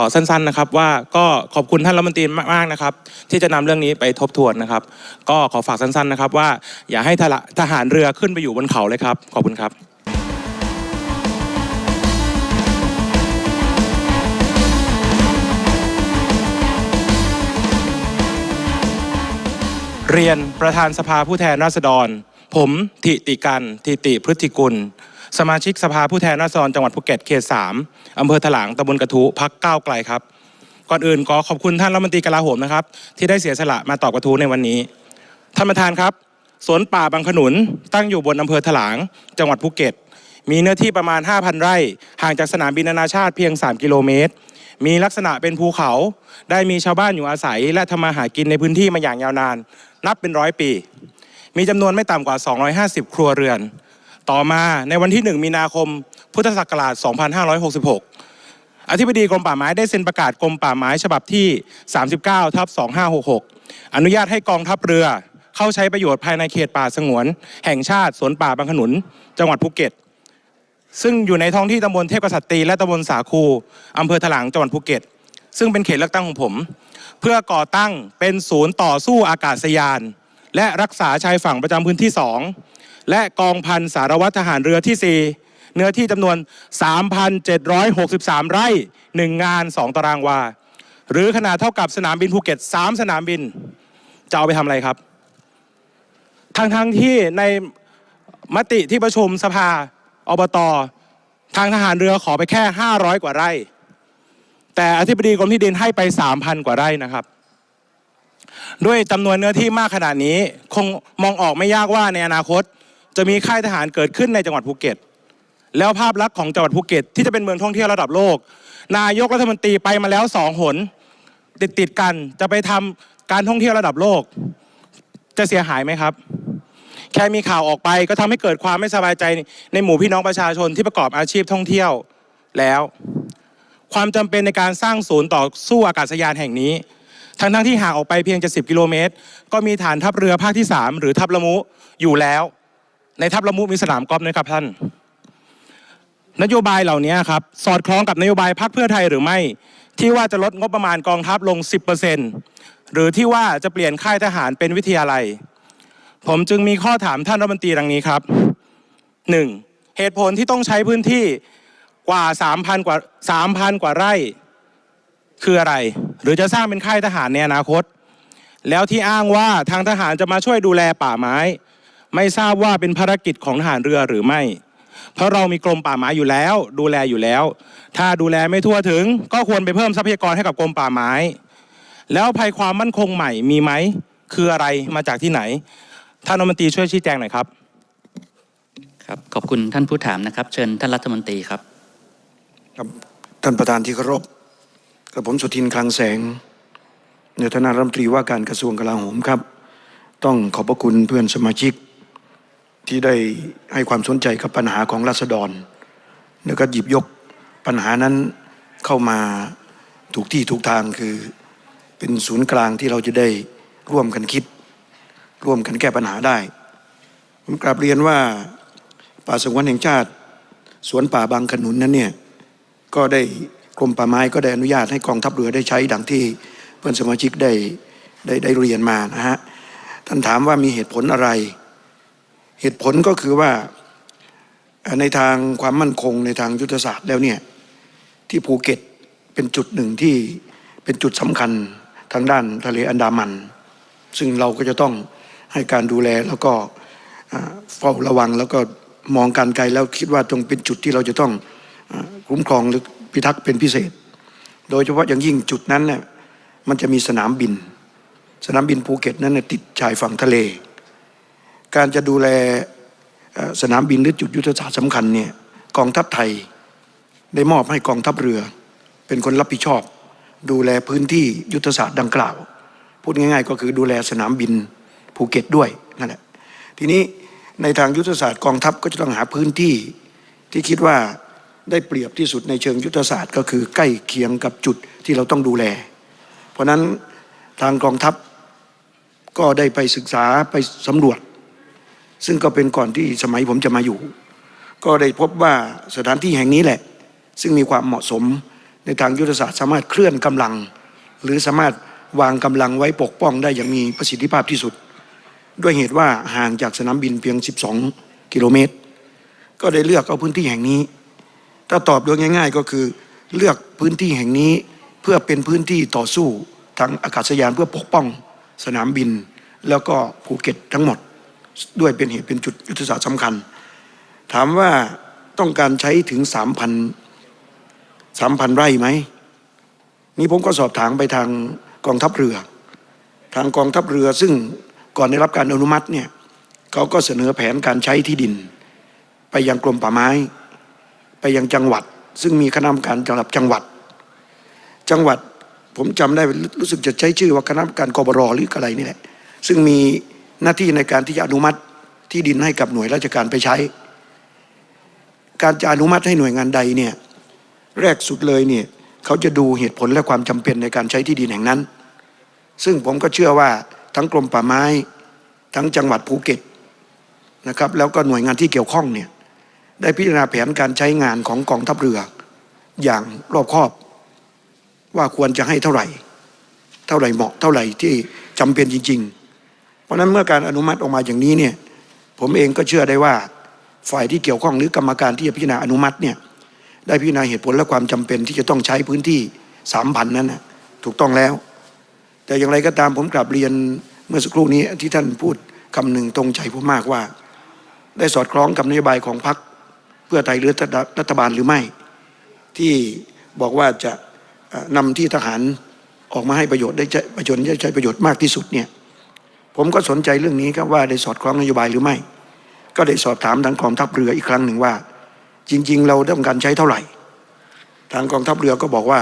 ขอสั้นๆนะครับว่าก็ขอบคุณท่านรัฐมนตรีมากๆนะครับ ที่จะนำเรื่องนี้ไปทบทวนนะครับ ก็ขอฝากสั้นๆนะครับ ว่าอย่าให้ทหารทหารเรือขึ้นไปอยู่บนเขาเลยครับ ขอบคุณครับเรียนประธานสภาผู้แทนราษฎร ผมทิติกันทิติพฤติกุล สมาชิกสภาผู้แทนราษฎรจังหวัดภูเก็ตเขตสามอำเภอถลางตำบลกระทูพักก้าวไกลครับ ก่อนอื่นขอขอบคุณท่านรัฐมนตรีกลาโหมนะครับ ที่ได้เสียสละมาตอบกระทู้ในวันนี้ ท่านประธานครับ สวนป่าบางขนุนตั้งอยู่บนอำเภอถลาง จังหวัดภูเก็ต มีเนื้อที่ประมาณ 5,000 ไร่ ห่างจากสนามบินนานาชาติเพียง 3 กิโลเมตร มีลักษณะเป็นภูเขา ได้มีชาวบ้านอยู่อาศัย และทำมาหากินในพื้นที่มาอย่างยาวนาน นับเป็นร้อยปี มีจำนวนไม่ต่ำกว่า 250 ครัวเรือน ต่อมาในวันที่ 1 มีนาคม พุทธศักราช 2566 อธิบดีกรมป่าไม้ได้เซ็นประกาศกรมป่าไม้ฉบับที่ 39ทับ2566 อนุญาตให้กองทัพเรือเข้าใช้ประโยชน์ภายในเขตป่าสงวน แห่งชาติสวนป่าบางขนุน จังหวัดภูเก็ต ซึ่งอยู่ในท้องที่ตำบลเทพกษัตรีและตำบลสาคูอำเภอถลางจังหวัดภูเก็ต ซึ่งเป็นเขตเลือกตั้งของผม เพื่อก่อตั้งเป็นศูนย์ต่อสู้อากาศยาน และรักษาชายฝั่งประจำพื้นที่ 2 และกองพันสารวัตรทหารเรือที่ 4 เนื้อที่จำนวน 3,763 ไร่ 1 งาน 2 ตารางวา หรือขนาดเท่ากับสนามบินภูเก็ต 3 สนามบิน จะเอาไปทำอะไรครับ ทั้งทั้งที่ในมติที่ประชุมสภาอบตทางทหารเรือขอไปแค่ 500 กว่าไร่ แต่อธิบดีกรมที่ดินให้ไป 3,000 กว่าไร่นะครับ ด้วยจำนวนเนื้อที่มากขนาดนี้ คงมองออกไม่ยากว่าในอนาคต จะมีค่ายทหารเกิดขึ้นในจังหวัดภูเก็ต แล้วภาพลักษณ์ของจังหวัดภูเก็ต ที่จะเป็นเมืองท่องเที่ยวระดับโลก นายกรัฐมนตรีไปมาแล้วสองหน ติดติดกันจะไปทำการท่องเที่ยวระดับโลก จะเสียหายไหมครับ แค่มีข่าวออกไปก็ทำให้เกิดความไม่สบายใจในหมู่พี่น้องประชาชนที่ประกอบอาชีพท่องเที่ยวแล้ว ความจำเป็นในการสร้างศูนย์ต่อสู้อากาศยานแห่งนี้ทั้งทั้งๆที่ห่างออกไปเพียงจะ10 กิโลเมตร ก็มีฐานทัพเรือภาคที่ 3 หรือทัพละมุอยู่แล้ว ทัพละมุมีสนามกอล์ฟด้วยครับท่าน นโยบายเหล่านี้ครับสอดคล้องกับนโยบายพรรคเพื่อไทยหรือไม่ ที่ว่าจะลดงบประมาณกองทัพลง 10%หรือที่ว่าจะเปลี่ยนค่ายทหารเป็นวิทยาลัย ผมจึงมีข้อถามท่านรัฐมนตรีดังนี้ครับ 1. เหตุผลที่ต้องใช้พื้นที่กว่า 3,000 กว่า 3,000 กว่าไร่คืออะไร หรือจะสร้างเป็นค่ายทหารในอนาคต แล้วที่อ้างว่าทางทหารจะมาช่วยดูแลป่าไม้ ไม่ทราบว่าเป็นภารกิจของทหารเรือหรือไม่ เพราะเรามีกรมป่าไม้อยู่แล้ว ดูแลอยู่แล้ว ถ้าดูแลไม่ทั่วถึง ก็ควรไปเพิ่มทรัพยากรให้กับกรมป่าไม้ แล้วภัยความมั่นคงใหม่มีไหมคืออะไรมาจากที่ไหนท่านรัฐมนตรีช่วยชี้แจงหน่อยครับครับขอบคุณท่านผู้ถามนะครับ เชิญท่านรัฐมนตรีครับครับท่านประธานที่เคารพกระผมสุทินคลังแสง ในฐานะรัฐมนตรีว่าการกระทรวงกลาโหมครับ ต้องขอบพระคุณเพื่อนสมาชิก ที่ได้ให้ความสนใจกับปัญหาของราษฎร แล้วก็หยิบยกปัญหานั้นเข้ามาถูกที่ถูกทางคือเป็นศูนย์กลางที่เราจะได้ร่วมกันคิด ร่วมกันแก้ปัญหาได้ ผมกราบเรียนว่าป่าสงวนแห่งชาติ สวนป่าบางขนุนนั้นเนี่ยก็ได้กรมป่าไม้ก็ได้อนุญาตให้กองทัพเรือได้ใช้ดังที่เพื่อนสมาชิกได้ได้ได้เรียนมานะฮะท่านถามว่ามีเหตุผลอะไร เหตุผลก็คือว่าในทางความมั่นคงในทางยุทธศาสตร์แล้วเนี่ยที่ภูเก็ตเป็นจุดหนึ่งที่เป็นจุดสำคัญทางด้านทะเลอันดามัน ซึ่งเราก็จะต้องให้การดูแลแล้วก็เฝ้าระวังแล้วก็มองการไกลแล้วคิดว่าตรงเป็นจุดที่เราจะต้องคุ้มครองหรือพิทักษ์เป็นพิเศษ โดยเฉพาะอย่างยิ่งจุดนั้นเนี่ยมันจะมีสนามบิน สนามบินภูเก็ตนั้นน่ติดชายฝั่งทะเล การจะดูแลสนามบินหรือจุดยุทธศาสตร์สำคัญเนี่ยกองทัพไทยได้มอบให้กองทัพเรือ เป็นคนรับผิดชอบ ดูแลพื้นที่ยุทธศาสตร์ดังกล่าว พูดง่ายๆ ก็คือดูแลสนามบินภูเก็ตด้วยนั่นแหละทีนี้ในทางยุทธศาสตร์กองทัพก็จะต้องหาพื้นที่ที่คิดว่าได้เปรียบที่สุดในเชิงยุทธศาสตร์ ก็คือใกล้เคียงกับจุดที่เราต้องดูแล เพราะนั้นทางกองทัพก็ได้ไปศึกษาไปสำรวจ ซึ่งก็เป็นก่อนที่สมัยผมจะมาอยู่ ก็ได้พบว่าสถานที่แห่งนี้แหละ ซึ่งมีความเหมาะสมในทางยุทธศาสตร์สามารถเคลื่อนกำลัง หรือสามารถวางกำลังไว้ปกป้องได้อย่างมีประสิทธิภาพที่สุด ด้วยเหตุว่าห่างจากสนามบินเพียง 12 กิโลเมตร ก็ได้เลือกเอาพื้นที่แห่งนี้ ถ้าตอบโดยง่าย ๆ ก็คือเลือกพื้นที่แห่งนี้เพื่อเป็นพื้นที่ต่อสู้ทางอากาศยานเพื่อปกป้องสนามบิน แล้วก็ภูเก็ตทั้งหมด ด้วยเป็นเหตุเป็นจุดยุทธศาสตร์สำคัญ ถามว่าต้องการใช้ถึง3,000 3,000ไร่ไหม นี่ผมก็สอบถามไปทางกองทัพเรือ ทางกองทัพเรือซึ่งก่อนได้รับการอนุมัติเนี่ยเขาก็เสนอแผนการใช้ที่ดิน ไปยังกรมป่าไม้ ไปยังจังหวัด ซึ่งมีคณะกรรมการระดับจังหวัด จังหวัดผมจำได้รู้สึกจะใช้ชื่อว่าคณะกรรมการกบรหรืออะไรนี่แหละซึ่งมี หน้าที่ในการที่จะอนุมัติที่ดินให้กับหน่วยราชการไปใช้ การจะอนุมัติให้หน่วยงานใดเนี่ยแรกสุดเลยเนี่ยเขาจะดูเหตุผลและความจำเป็นในการใช้ที่ดินแห่งนั้น ซึ่งผมก็เชื่อว่าทั้งกรมป่าไม้ ทั้งจังหวัดภูเก็ตนะครับแล้วก็หน่วยงานที่เกี่ยวข้องเนี่ยได้พิจารณาแผนการใช้งานของกองทัพเรือ อย่างรอบคอบ ว่าควรจะให้เท่าไหร่ เท่าไหร่เหมาะเท่าไหร่ที่จำเป็นจริง ๆ เพราะนั้นเมื่อการอนุมัติออกมาอย่างนี้เนี่ยผมเองก็เชื่อได้ว่าฝ่ายที่เกี่ยวข้องหรือกรรมการที่จะพิจารณาอนุมัติเนี่ยได้พิจารณาเหตุผลและความจำเป็นที่จะต้องใช้พื้นที่สามพันนั้นนะถูกต้องแล้ว แต่อย่างไรก็ตามผมกลับเรียนเมื่อสักครู่นี้ที่ท่านพูดคำหนึ่งตรงใจผมมากว่า ได้สอดคล้องกับนโยบายของพรรคเพื่อไทยหรือรัฐบาลหรือไม่ ที่บอกว่าจะเอ่อนำที่ทหารออกมาให้ประโยชน์ได้ประโยชน์ได้ใช้ประโยชน์มากที่สุดเนี่ย ผมก็สนใจเรื่องนี้ครับว่าได้สอดคล้องนโยบายหรือไม่ ก็ได้สอบถามทางกองทัพเรืออีกครั้งหนึ่งว่า จริง ๆ เราต้องการใช้เท่าไหร่ ทางกองทัพเรือก็บอกว่า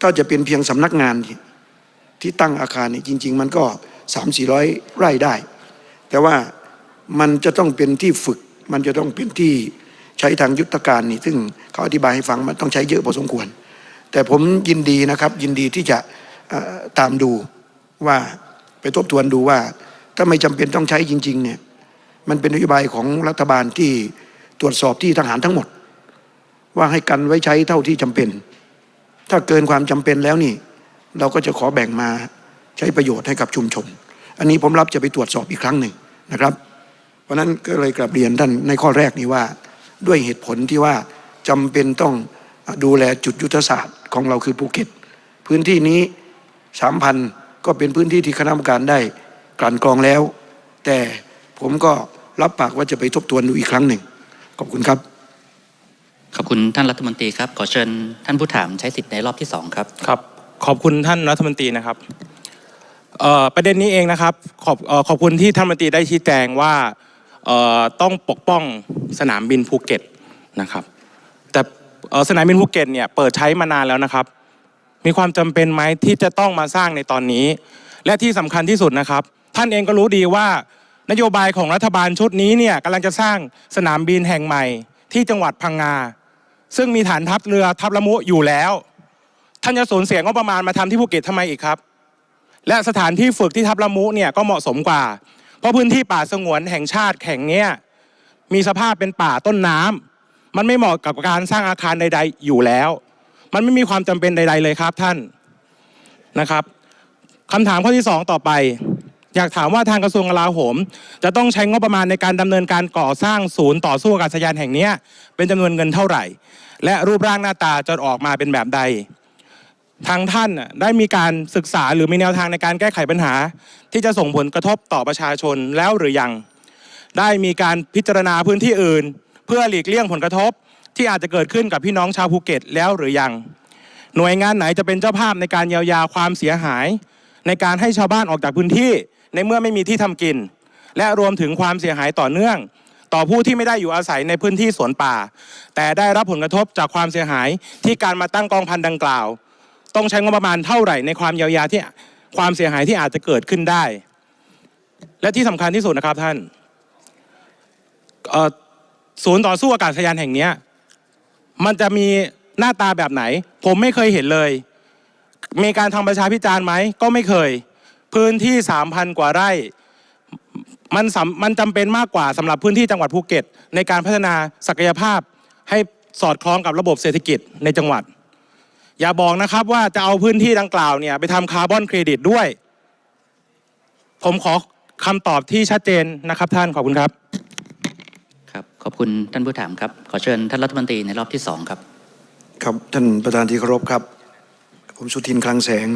ถ้าจะเป็นเพียงสำนักงานที่ตั้งอาคารเนี่ยจริง ๆ มันก็สามสี่ร้อยไร่ได้ แต่ว่ามันจะต้องเป็นที่ฝึก มันจะต้องเป็นที่ใช้ทางยุทธการนี่ซึ่งเขาอธิบายให้ฟังมันต้องใช้เยอะพอสมควร แต่ผมยินดีนะครับยินดีที่จะตามดูว่า ไปทบทวนดูว่า ถ้าไม่จำเป็นต้องใช้จริง ๆ เนี่ย มันเป็นนโยบายของรัฐบาลที่ตรวจสอบที่ทหารทั้งหมด ว่าให้กันไว้ใช้เท่าที่จำเป็น ถ้าเกินความจำเป็นแล้วนี่ เราก็จะขอแบ่งมาใช้ประโยชน์ให้กับชุมชน อันนี้ผมรับจะไปตรวจสอบอีกครั้งหนึ่งนะครับ เพราะฉะนั้นก็เลยกลับเรียนท่านในข้อแรกนี้ว่า ด้วยเหตุผลที่ว่าจำเป็นต้องดูแลจุดยุทธศาสตร์ของเราคือภูเก็ต พื้นที่นี้สามพัน ก็เป็นพื้นที่ที่คณะกรรมการได้กลั่นกรองแล้ว แต่ผมก็รับปากว่าจะไปทบทวนดูอีกครั้งหนึ่ง ขอบคุณครับ ขอบคุณท่านรัฐมนตรีครับ ขอเชิญท่านผู้ถามใช้สิทธิ์ในรอบที่สองครับ ครับ ขอบคุณท่านรัฐมนตรีนะครับเอ่อประเด็นนี้เองนะครับ ขอบเอ่อขอบคุณที่ท่านรัฐมนตรีได้ชี้แจงว่าเอ่อต้องปกป้องสนามบินภูเก็ตนะครับ แต่เอ่อสนามบินภูเก็ตเนี่ยเปิดใช้มานานแล้วนะครับ มีความจำเป็นไหมที่จะต้องมาสร้างในตอนนี้ และที่สำคัญที่สุดนะครับ ท่านเองก็รู้ดีว่านโยบายของรัฐบาลชุดนี้เนี่ยกำลังจะสร้างสนามบินแห่งใหม่ ที่จังหวัดพังงา ซึ่งมีฐานทัพเรือทัพละมุอยู่แล้ว ท่านจะสูญเสียงบประมาณมาทำที่ภูเก็ตทำไมอีกครับ และสถานที่ฝึกที่ทับละมุเนี่ยก็เหมาะสมกว่า เพราะพื้นที่ป่าสงวนแห่งชาติแห่งเนี้ยมีสภาพเป็นป่าต้นน้ำมันไม่เหมาะกับการสร้างอาคารใด ๆ อยู่แล้ว มันไม่มีความจำเป็นใด ๆ เลยครับท่านนะครับคำถามข้อที่สองต่อไป อยากถามว่าทางกระทรวงกลาโหม จะต้องใช้งบประมาณในการดำเนินการก่อสร้างศูนย์ต่อสู้อากาศยานแห่งนี้เป็นจำนวนเงินเท่าไหร่ และรูปร่างหน้าตาจะออกมาเป็นแบบใดทางท่านได้มีการศึกษาหรือมีแนวทางในการแก้ไขปัญหา ที่จะส่งผลกระทบต่อประชาชนแล้วหรือยัง ได้มีการพิจารณาพื้นที่อื่น เพื่อหลีกเลี่ยงผลกระทบ ที่อาจจะเกิดขึ้นกับพี่น้องชาวภูเก็ตแล้วหรือยัง หน่วยงานไหนจะเป็นเจ้าภาพในการเยียวยาความเสียหาย ในการให้ชาวบ้านออกจากพื้นที่ ในเมื่อไม่มีที่ทำกิน และรวมถึงความเสียหายต่อเนื่อง ต่อผู้ที่ไม่ได้อยู่อาศัยในพื้นที่สวนป่า แต่ได้รับผลกระทบจากความเสียหายที่การมาตั้งกองพันดังกล่าว ต้องใช้งบประมาณเท่าไหร่ในความเยียวยาที่ความเสียหายที่อาจจะเกิดขึ้นได้ และที่สำคัญที่สุดนะครับท่านศูนย์ต่อสู้อากาศยานแห่งนี้ มันจะมีหน้าตาแบบไหน ผมไม่เคยเห็นเลย มีการทำประชาพิจารณ์ไหมก็ไม่เคย พื้นที่สามพันกว่าไร่มันสำมันจำเป็นมากกว่าสำหรับพื้นที่จังหวัดภูเก็ต ในการพัฒนาศักยภาพให้สอดคล้องกับระบบเศรษฐกิจในจังหวัด อย่าบอกนะครับว่าจะเอาพื้นที่ดังกล่าวเนี่ยไปทำคาร์บอนเครดิตด้วย ผมขอคำตอบที่ชัดเจนนะครับท่านขอบคุณครับ ขอบคุณท่านผู้ถามครับ ขอเชิญท่านรัฐมนตรีในรอบที่สองครับ ครับท่านประธานที่เคารพครับ ผมสุทินคลังแสง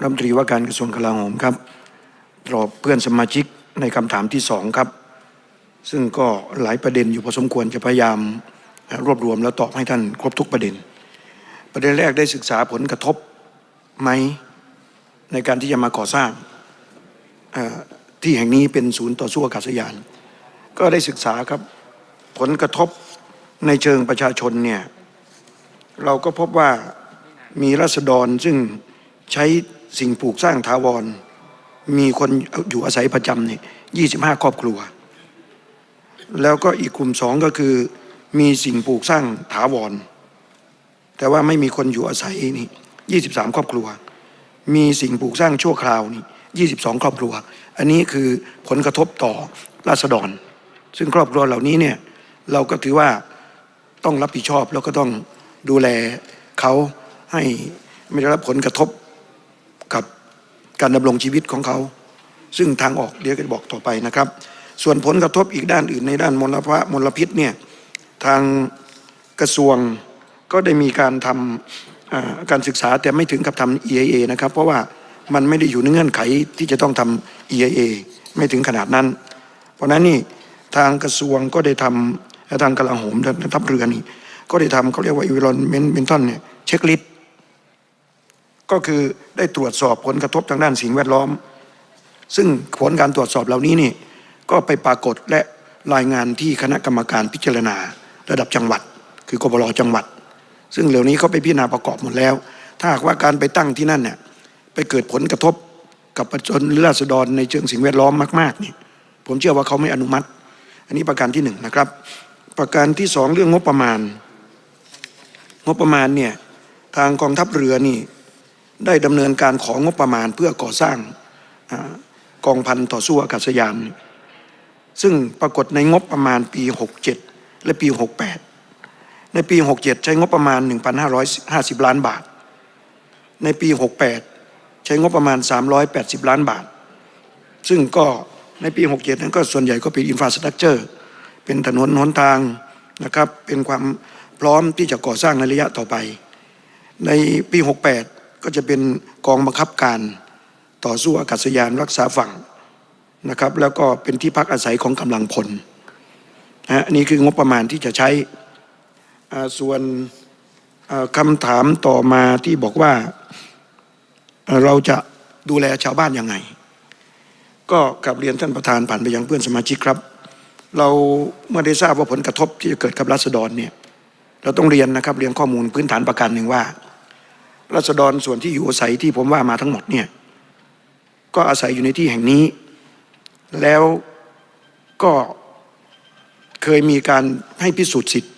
รัฐมนตรีว่าการกระทรวงกลาโหมครับรอบเพื่อนสมาชิกในคำถามที่สองครับ ซึ่งก็หลายประเด็นอยู่พอสมควรจะพยายามรวบรวมแล้วตอบให้ท่านครบทุกประเด็น ประเด็นแรกได้ศึกษาผลกระทบไหมในการที่จะมาก่อสร้างที่แห่งนี้เป็นศูนย์ต่อสู้อากาศยาน ก็ได้ศึกษาครับผลกระทบในเชิงประชาชนเนี่ยเราก็พบว่ามีรัษฎรซึ่งใช้สิ่งปลูกสร้างถาวร มีคนอยู่อาศัยประจำเนี่ยยี่สิบห้าครอบครัว แล้วก็อีกกลุ่มสองก็คือมีสิ่งปลูกสร้างถาวร แต่ว่าไม่มีคนอยู่อาศัยนี่ยี่สิบสามครอบครัว มีสิ่งปลูกสร้างชั่วคราวนี่ยี่สิบสองครอบครัว อันนี้คือผลกระทบต่อราษฎร ซึ่งครอบครัวเหล่านี้เนี่ยเราก็ถือว่าต้องรับผิดชอบแล้วก็ต้องดูแลเขาให้ไม่ได้รับผลกระทบกับการดำรงชีวิตของเขา ซึ่งทางออกเดี๋ยวจะบอกต่อไปนะครับ ส่วนผลกระทบอีกด้านอื่นในด้านมลภาวะมลพิษเนี่ยทางกระทรวงก็ได้มีการทำการศึกษาแต่ไม่ถึงกับทำ EIA นะครับ เพราะว่ามันไม่ได้อยู่ในเงื่อนไขที่จะต้องทำ EIA ไม่ถึงขนาดนั้น เพราะฉะนั้นนี่ ทางกระทรวงก็ได้ทำและทางกลาโหมทัพเรือนี่ ก็ได้ทำเขาเรียกว่า environmental เนี่ยเช็คลิสต์ก็คือได้ตรวจสอบผลกระทบทางด้านสิ่งแวดล้อม ซึ่งผลการตรวจสอบเหล่านี้นี่ก็ไปปรากฏและรายงานที่คณะกรรมการพิจารณาระดับจังหวัด คือกบลจังหวัด ซึ่งเหล่านี้เขาไปพิจารณาประกอบหมดแล้ว ถ้าหากว่าการไปตั้งที่นั่นเนี่ยไปเกิดผลกระทบกับประชาชนหรือราษฎรในเชิงสิ่งแวดล้อมมากๆนี่ผมเชื่อว่าเขาไม่อนุมัติ อันนี้ประการที่หนึ่งนะครับ ประการที่สองเรื่องงบประมาณ งบประมาณเนี่ยทางกองทัพเรือนี่ได้ดำเนินการของงบประมาณเพื่อก่อสร้างอกองพันต่อสู้อากาศยาน ซึ่งปรากฏในงบประมาณปี 67 และปี 68 ในปี 67 ใช้งบประมาณ 1,550 ล้านบาท ในปี 68 ใช้งบประมาณ 380 ล้านบาท ซึ่งก็ ในปี 67 นั้นก็ส่วนใหญ่ก็เป็นอินฟราสตรักเจอร์เป็นถนนหนทางนะครับเป็นความพร้อมที่จะก่อสร้างในระยะต่อไป ในปี 68 ก็จะเป็นกองบังคับการต่อสู้อากาศยานรักษาฝั่งนะครับแล้วก็เป็นที่พักอาศัยของกำลังพลนะอันนี้คืองบประมาณที่จะใช้ส่วนคำถามต่อมาที่บอกว่าเราจะดูแลชาวบ้านยังไง ก็กลับเรียนท่านประธานผ่านไปยังเพื่อนสมาชิกครับ เราเมื่อได้ทราบว่าผลกระทบที่จะเกิดกับรัษฎรเนี่ยเราต้องเรียนนะครับเรียนข้อมูลพื้นฐานประการหนึ่งว่ารัษฎรส่วนที่อยู่อาศัยที่ผมว่ามาทั้งหมดเนี่ยก็อาศัยอยู่ในที่แห่งนี้ แล้วก็เคยมีการให้พิสูจน์สิทธิ์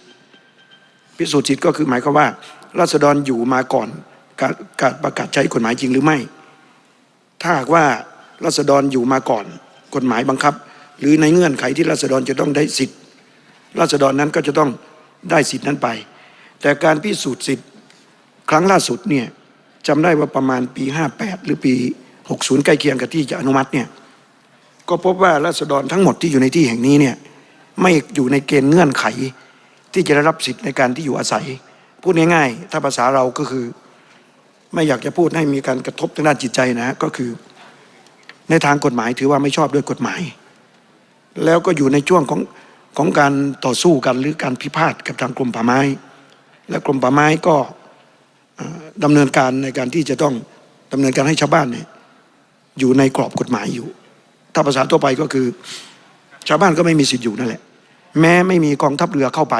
พิสูจน์สิทธิ์ก็คือหมายความว่ารัษฎรอยู่มาก่อนการการประกาศใช้กฎหมายจริงหรือไม่ ถ้าหากว่า รัษฎรอยู่มาก่อน กฎหมายบังคับ หรือในเงื่อนไขที่รัษฎรจะต้องได้สิทธิ์รัษฎรนั้นก็จะต้องได้สิทธิ์นั้นไป แต่การพิสูจน์สิทธิ์ครั้งล่าสุดเนี่ยจำได้ว่าประมาณปี 58 หรือปี 60 ใกล้เคียงกับที่จะอนุมัติเนี่ยก็พบว่ารัษฎรทั้งหมดที่อยู่ในที่แห่งนี้เนี่ยไม่อยู่ในเกณฑ์เงื่อนไข ที่จะได้รับสิทธิ์ในการที่อยู่อาศัย พูดง่ายๆ ถ้าภาษาเราก็คือ ไม่อยากจะพูดให้มีการกระทบทางด้านจิตใจนะก็คือ ในทางกฎหมายถือว่าไม่ชอบด้วยกฎหมาย แล้วก็อยู่ในช่วงของของการต่อสู้กันหรือการพิพาทกับทางกรมป่าไม้ และกรมป่าไม้ก็เอ่อดำเนินการในการที่จะต้องดำเนินการให้ชาวบ้านเนี่ยอยู่ในกรอบกฎหมายอยู่ ถ้าภาษาทั่วไปก็คือ ชาวบ้านก็ไม่มีสิทธิ์อยู่นั่นแหละ แม้ไม่มีกองทัพเรือเข้าไป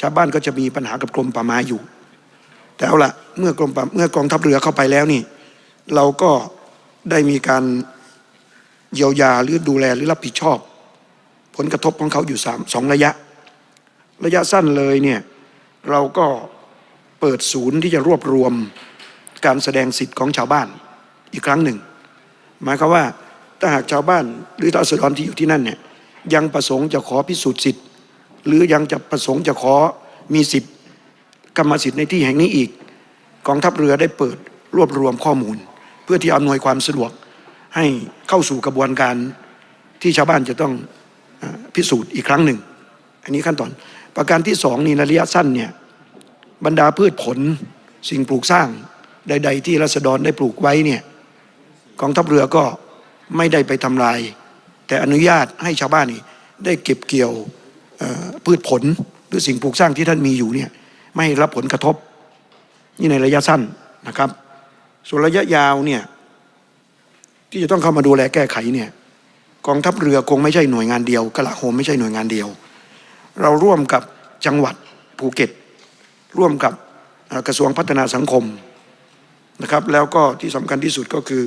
ชาวบ้านก็จะมีปัญหากับกรมป่าไม้อยู่ แต่เอาละเมื่อกรมเมื่อกองทัพเรือเข้าไปแล้วนี่ เราก็ได้มีการ เยียวยาหรือดูแลหรือรับผิดชอบ ผลกระทบของเขาอยู่สามสองระยะ ระยะสั้นเลยเนี่ยเราก็เปิดศูนย์ที่จะรวบรวมการแสดงสิทธิ์ของชาวบ้านอีกครั้งหนึ่ง หมายความว่าถ้าหากชาวบ้านหรือราษฎรที่อยู่ที่นั่นเนี่ยยังประสงค์จะขอพิสูจน์สิทธิ์ หรือยังจะประสงค์จะขอมีสิทธิ์กรรมสิทธิ์ในที่แห่งนี้อีกกองทัพเรือได้เปิดรวบรวมข้อมูล เพื่อที่อำนวยความสะดวก ให้เข้าสู่กระบวนการที่ชาวบ้านจะต้องพิสูจน์อีกครั้งหนึ่ง อันนี้ขั้นตอน ประการที่สองนี่ระยะสั้นเนี่ยบรรดาพืชผลสิ่งปลูกสร้างใด ๆ ที่รัษฎรได้ปลูกไว้เนี่ยกองทัพเรือก็ไม่ได้ไปทำลาย แต่อนุญาตให้ชาวบ้านนี่ได้เก็บเกี่ยวพืชผลหรือสิ่งปลูกสร้างที่ท่านมีอยู่เนี่ยไม่รับผลกระทบนี่ในระยะสั้นนะครับ ส่วนระยะยาวเนี่ย ที่จะต้องเข้ามาดูแลแก้ไขเนี่ยกองทัพเรือคงไม่ใช่หน่วยงานเดียวกลาโหมไม่ใช่หน่วยงานเดียว เราร่วมกับจังหวัดภูเก็ต ร่วมกับกระทรวงพัฒนาสังคมนะครับแล้วก็ที่สำคัญที่สุดก็คือ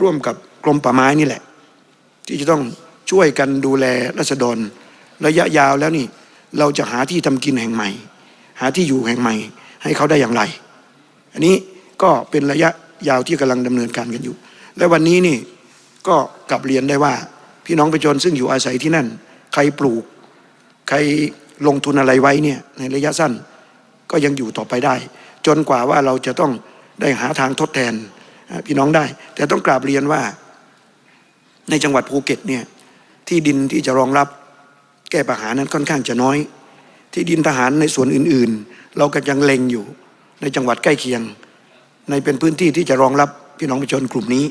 ร่วมกับกรมป่าไม้นี่แหละ ที่จะต้องช่วยกันดูแลรัษฎรระยะยาวแล้วนี่เราจะหาที่ทำกินแห่งใหม่ หาที่อยู่แห่งใหม่ ให้เขาได้อย่างไร อันนี้ก็เป็นระยะยาวที่กำลังดำเนินการกันอยู่ และวันนี้นี่ก็กลับเรียนได้ว่า พี่น้องประชาชนซึ่งอยู่อาศัยที่นั่น ใครปลูก ใครลงทุนอะไรไว้เนี่ยในระยะสั้นก็ยังอยู่ต่อไปได้ จนกว่าว่าเราจะต้องได้หาทางทดแทนพี่น้องได้ แต่ต้องกราบเรียนว่า ในจังหวัดภูเก็ตเนี่ยที่ดินที่จะรองรับแก้ปัญหานั้นค่อนข้างจะน้อย ที่ดินทหารในส่วนอื่น ๆ เราก็ยังเล็งอยู่ในจังหวัดใกล้เคียง ในเป็นพื้นที่ที่จะรองรับ พี่น้องประชาชนกลุ่มนี้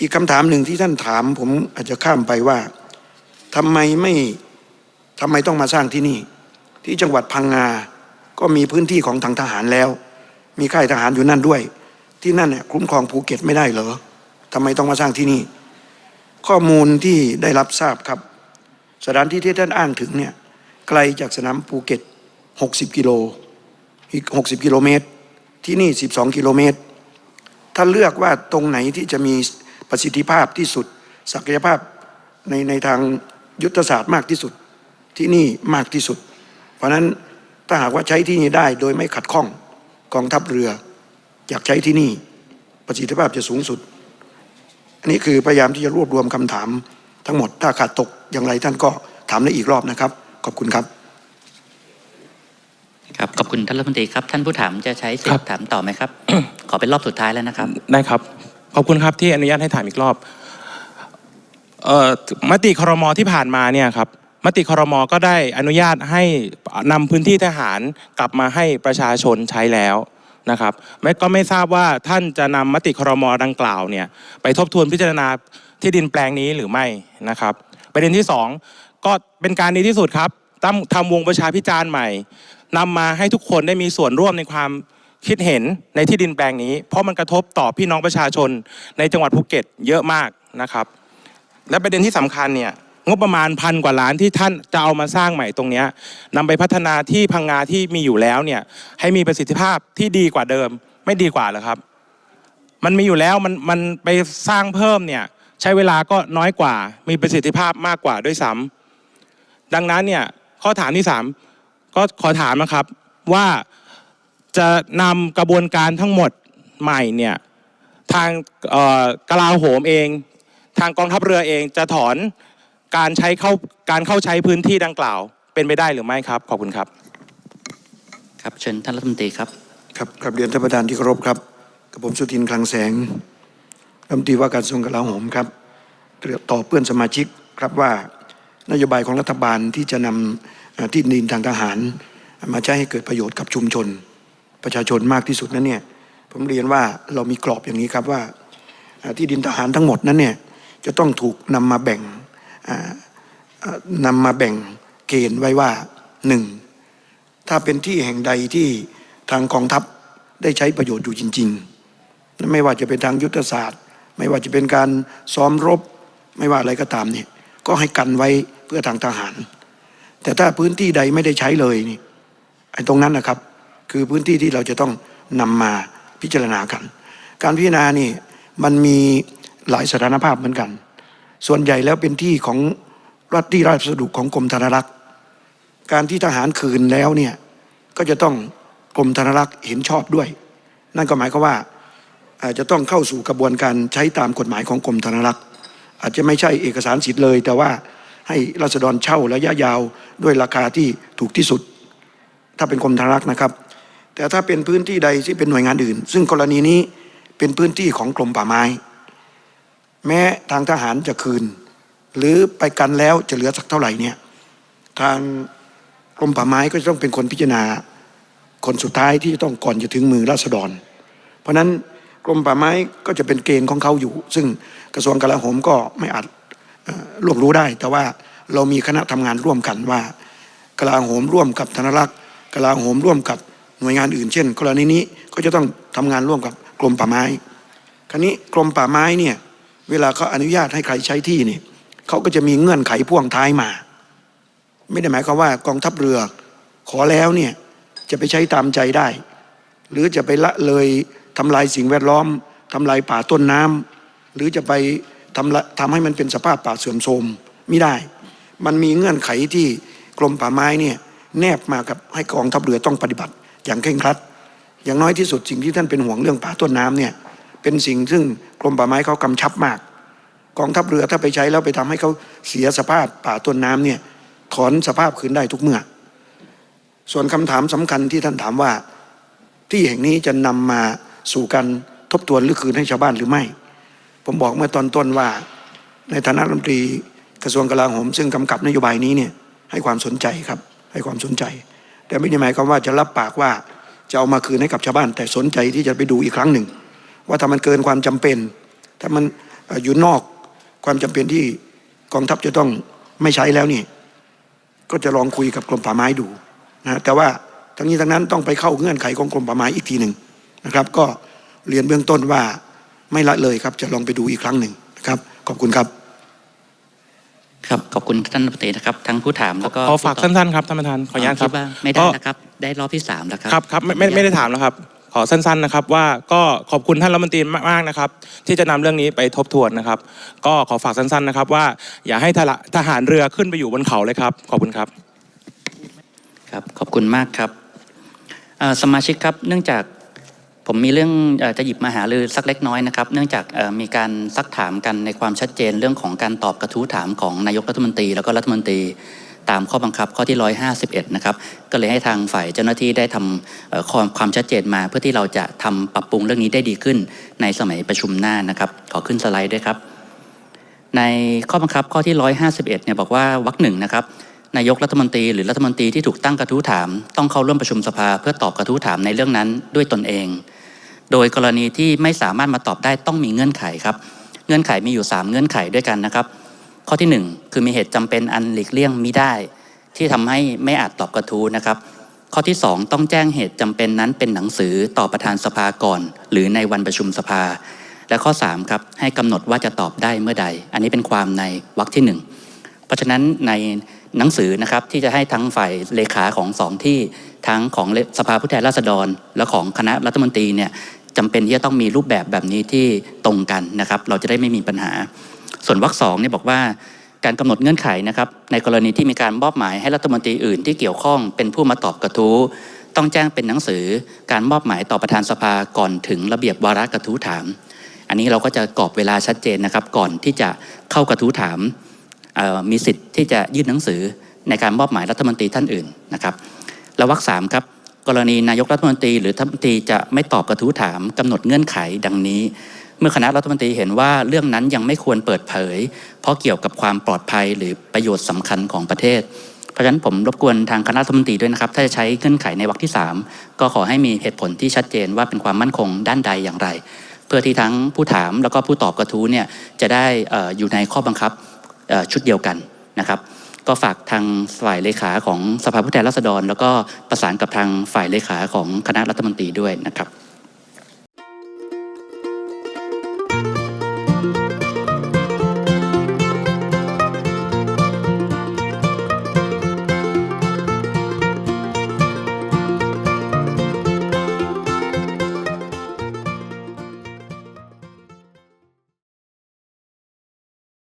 อีกคำถามหนึ่งที่ท่านถาม ผมอาจจะข้ามไปว่าทำไมไม่ทำไมต้องมาสร้างที่นี่ ที่จังหวัดพังงา ก็มีพื้นที่ของทางทหารแล้ว มีค่ายทหารอยู่นั่นด้วย ที่นั่นเนี่ยคุ้มครองภูเก็ตไม่ได้เหรอทำไมต้องมาสร้างที่นี่ ข้อมูลที่ได้รับทราบครับ สถานที่ที่ท่านอ้างถึงเนี่ยไกลจากสนามภูเก็ต 60 กิโลอีก60 กิโลเมตร ที่นี่ 12 กิโลเมตร ถ้าเลือกว่าตรงไหนที่จะมีประสิทธิภาพที่สุด ศักยภาพในในทางยุทธศาสตร์มากที่สุดที่นี่มากที่สุด เพราะนั้นถ้าหากว่าใช้ที่นี่ได้โดยไม่ขัดข้องกองทัพเรือ อยากใช้ที่นี่ประสิทธิภาพจะสูงสุด อันนี้คือพยายามที่จะรวบรวมคำถามทั้งหมดถ้าขาดตกอย่างไรท่านก็ถามได้อีกรอบนะครับ ขอบคุณครับ ครับขอบคุณท่านรัฐมนตรีครับ ท่านผู้ถามจะใช้สิทครับธิ์ถามต่อไหมครับ ขอเป็นรอบสุดท้ายแล้วนะครับ ได้ครับ ขอบคุณครับที่อนุญาตให้ถามอีกรอบเอ่อมติครมที่ผ่านมาเนี่ยครับมติครมก็ได้อนุญาตให้นำพื้นที่ทหารกลับมาให้ประชาชนใช้แล้วนะครับไม่ก็ไม่ทราบว่าท่านจะนำมติครมดังกล่าวเนี่ยไปทบทวนพิจารณาที่ดินแปลงนี้หรือไม่นะครับ ประเด็นที่สองก็เป็นการดีที่สุดครับตั้งทำวงประชาพิจารณ์ใหม่ นำมาให้ทุกคนได้มีส่วนร่วมในความคิดเห็นในที่ดินแปลงนี้ เพราะมันกระทบต่อพี่น้องประชาชนในจังหวัดภูเก็ตเยอะมากนะครับ และประเด็นที่สำคัญเนี่ยงบประมาณพันกว่าล้านที่ท่านจะเอามาสร้างใหม่ตรงนี้นำไปพัฒนาที่พังงาที่มีอยู่แล้วเนี่ยให้มีประสิทธิภาพที่ดีกว่าเดิม ไม่ดีกว่าหรอครับ มันมีอยู่แล้วมันมันไปสร้างเพิ่มเนี่ยใช้เวลาก็น้อยกว่า มีประสิทธิภาพมากกว่าด้วยซ้ำดังนั้นเนี่ยข้อถามที่สาม ก็ขอถามนะครับว่าจะนำกระบวนการทั้งหมดใหม่เนี่ยทางเอ่อกลาโหมเอง ทางกองทัพเรือเองจะถอนการใช้เข้าการเข้าใช้พื้นที่ดังกล่าว เป็นไปได้หรือไม่ครับ ขอบคุณครับครับเชิญท่านรัฐมนตรีครับครับกับเรียนท่านประธานที่เคารพครับกับผมสุทินคลังแสงรัฐมนตรีว่าการกระทรวงกลาโหมครับตอบเพื่อนสมาชิกครับว่านโยบายของรัฐบาลที่จะนำเอ่อ ที่ดินทางทหาร มาใช้ให้เกิดประโยชน์กับชุมชน ประชาชนมากที่สุดนั้นเนี่ยผมเรียนว่าเรามีกรอบอย่างนี้ครับว่าที่ดินทหารทั้งหมดนั้นเนี่ยจะต้องถูกนำมาแบ่งอ่าเอ่อนำมาแบ่งเกณฑ์ไว้ว่าหนึ่งถ้าเป็นที่แห่งใดที่ทางกองทัพได้ใช้ประโยชน์อยู่จริง ๆ ไม่ว่าจะเป็นทางยุทธศาสตร์ ไม่ว่าจะเป็นการซ้อมรบ ไม่ว่าอะไรก็ตามเนี่ยก็ให้กันไว้เพื่อทางทหาร แต่ถ้าพื้นที่ใดไม่ได้ใช้เลยนี่ไอ้ตรงนั้นนะครับ คือพื้นที่ที่เราจะต้องนำมาพิจารณากัน การพิจารณานี่มันมีหลายสถานภาพเหมือนกัน ส่วนใหญ่แล้วเป็นที่ของรัฐที่ราชสดุของกรมธนารักษ์ การที่ทหารคืนแล้วเนี่ยก็จะต้องกรมธนารักษ์เห็นชอบด้วย นั่นก็หมายความว่าอาจจะต้องเข้าสู่กระบวนการใช้ตามกฎหมายของกรมธนารักษ์ อาจจะไม่ใช่เอกสารสิทธิ์เลย แต่ว่า ให้รัษฎรเช่าระยะยาวด้วยราคาที่ถูกที่สุด ถ้าเป็นกรมธนารักษ์นะครับ แต่ถ้าเป็นพื้นที่ใดที่เป็นหน่วยงานอื่น ซึ่งกรณีนี้เป็นพื้นที่ของกรมป่าไม้ แม้ทางทหารจะคืน หรือไปกันแล้วจะเหลือสักเท่าไหร่เนี่ยทางกรมป่าไม้ก็จะต้องเป็นคนพิจารณาคนสุดท้ายที่จะต้องก่อนจะถึงมือราษฎร เพราะนั้นกรมป่าไม้ก็จะเป็นเกณฑ์ของเขาอยู่ ซึ่งกระทรวงกลาโหมก็ไม่อาจ เอ่อล่วงรู้ได้ แต่ว่าเรามีคณะทำงานร่วมกันว่ากลาโหมร่วมกับธนรักษ์กลาโหมร่วมกับหน่วยงานอื่น เช่น กรณีนี้ก็จะต้องทำงานร่วมกับกรมป่าไม้ คราวนี้กรมป่าไม้เนี่ยเวลาเขาอนุญาตให้ใครใช้ที่นี่เขาก็จะมีเงื่อนไขพ่วงท้ายมา ไม่ได้หมายความว่ากองทัพเรือขอแล้วเนี่ยจะไปใช้ตามใจได้ หรือจะไปละเลยทำลายสิ่งแวดล้อมทำลายป่าต้นน้ำหรือจะไป ทำทำให้มันเป็นสภาพป่าเสื่อมโทรมไม่ได้ มันมีเงื่อนไขที่กรมป่าไม้เนี่ยแนบมากับให้กองทัพเรือต้องปฏิบัติ อย่างเคร่งครัด อย่างน้อยที่สุดสิ่งที่ท่านเป็นห่วงเรื่องป่าต้นน้ำเนี่ยเป็นสิ่งซึ่งกรมป่าไม้เขากำชับมาก กองทัพเรือถ้าไปใช้แล้วไปทำให้เขาเสียสภาพป่าต้นน้ำเนี่ยถอนสภาพคืนได้ทุกเมื่อ ส่วนคำถามสำคัญที่ท่านถามว่า ที่แห่งนี้จะนำมาสู่การทบทวนหรือคืนให้ชาวบ้านหรือไม่ ผมบอกเมื่อตอนต้นว่า ในฐานะรัฐมนตรีกระทรวงกลาโหม ซึ่งกำกับนโยบายนี้เนี่ยให้ความสนใจครับ ให้ความสนใจ แต่ไม่ได้หมายความว่าจะรับปากว่าจะเอามาคืนให้กับชาวบ้าน แต่สนใจที่จะไปดูอีกครั้งหนึ่ง ว่าถ้ามันเกินความจำเป็น ถ้ามันอยู่นอกความจำเป็นที่กองทัพจะต้องไม่ใช้แล้วนี่ก็จะลองคุยกับกรมป่าไม้ดูนะแต่ว่าทั้งนี้ทั้งนั้นต้องไปเข้าเงื่อนไขของกรมป่าไม้อีกทีหนึ่งนะครับ ก็เรียนเบื้องต้นว่า ไม่ละเลยครับ จะลองไปดูอีกครั้งหนึ่งนะครับ ขอบคุณครับ ครับขอบคุณท่านรัฐมนตรีนะครับ ทั้งผู้ถามแล้วก็ขอฝากผู้ตอบสั้นๆครับท่านประธานขออนุญาตครับดว่าไม่ได้ก็นะครับได้รอบที่สามแล้วครับครับครับไม่ไม่ไม่ได้ถามแล้วครับขอสั้นๆนะครับว่าก็ขอบคุณท่านรัฐมนตรีมากๆนะครับ ที่จะนำเรื่องนี้ไปทบทวนนะครับ ก็ขอฝากสั้นๆนะครับ ว่าอย่าให้ทหารทหารเรือขึ้นไปอยู่บนเขาเลยครับ ขอบคุณครับครับขอบคุณมากครับเอ่อสมาชิกครับเนื่องจาก ผมมีเรื่องจะหยิบมาหารือสักเล็กน้อยนะครับเนื่องจากมีการซักถามกันในความชัดเจนเรื่องของการตอบกระทู้ถามของนายกรัฐมนตรี แล้วก็รัฐมนตรีตามข้อบังคับข้อที่ 151 นะครับ ก็เลยให้ทางฝ่ายเจ้าหน้าที่ได้ทำความความชัดเจนมา เพื่อที่เราจะทำปรับปรุงเรื่องนี้ได้ดีขึ้นในสมัยประชุมหน้านะครับ ขอขึ้นสไลด์ด้วยครับ ในข้อบังคับข้อที่ 151 เนี่ยบอกว่าวรรคหนึ่งนะครับนายกรัฐมนตรีหรือรัฐมนตรีที่ถูกตั้งกระทู้ถาม ต้องเข้าร่วมประชุมสภาเพื่อตอบกระทู้ถามในเรื่องนั้นด้วยตนเอง โดยกรณีที่ไม่สามารถมาตอบได้ต้องมีเงื่อนไขครับ เงื่อนไขมีอยู่ 3 เงื่อนไขด้วยกันนะครับ ข้อที่ 1 คือมีเหตุจำเป็นอันหลีกเลี่ยงมิได้ ที่ทำให้ไม่อาจตอบกระทู้นะครับ ข้อที่ 2 ต้องแจ้งเหตุจำเป็นนั้นเป็นหนังสือต่อประธานสภาก่อน หรือในวันประชุมสภา และข้อ3ครับให้กำหนดว่าจะตอบได้เมื่อใด อันนี้เป็นความในวรรคที่ 1 เพราะฉะนั้นใน หนังสือนะครับที่จะให้ทั้งฝ่ายเลขาของสองที่ทั้งของสภาผู้แทนราษฎร และของคณะรัฐมนตรีเนี่ยจำเป็นที่จะต้องมีรูปแบบแบบนี้ที่ตรงกันนะครับ เราจะได้ไม่มีปัญหา ส่วนวรรคสองเนี่ยบอกว่าการกำหนดเงื่อนไขนะครับในกรณีที่มีการมอบหมายให้รัฐมนตรีอื่นที่เกี่ยวข้องเป็นผู้มาตอบกระทู้ต้องแจ้งเป็นหนังสือการมอบหมายต่อประธานสภาก่อนถึงระเบียบวาระกระทู้ถาม อันนี้เราก็จะกรอบเวลาชัดเจนนะครับก่อนที่จะเข้ากระทู้ถาม มีสิทธิ์ที่จะยื่นหนังสือในการมอบหมายรัฐมนตรีท่านอื่นนะครับและวรรคสามครับกรณีนายกรัฐมนตรี หรือรัฐมนตรีจะไม่ตอบกระทู้ถามกำหนดเงื่อนไขดังนี้ เมื่อคณะรัฐมนตรีเห็นว่าเรื่องนั้นยังไม่ควรเปิดเผย เพราะเกี่ยวกับความปลอดภัยหรือประโยชน์สำคัญของประเทศ เพราะฉะนั้นผมรบกวนทางคณะรัฐมนตรีด้วยนะครับ ถ้าจะใช้เงื่อนไขในวรรคที่ 3 ก็ขอให้มีเหตุผลที่ชัดเจนว่าเป็นความมั่นคงด้านใดอย่างไร เพื่อที่ทั้งผู้ถามแล้วก็ผู้ตอบกระทู้เนี่ยจะได้อยู่ในข้อบังคับ ชุดเดียวกันนะครับ ก็ฝากทางฝ่ายเลขาของสภาผู้แทนราษฎร แล้วก็ประสานกับทางฝ่ายเลขาของคณะรัฐมนตรีด้วยนะครับ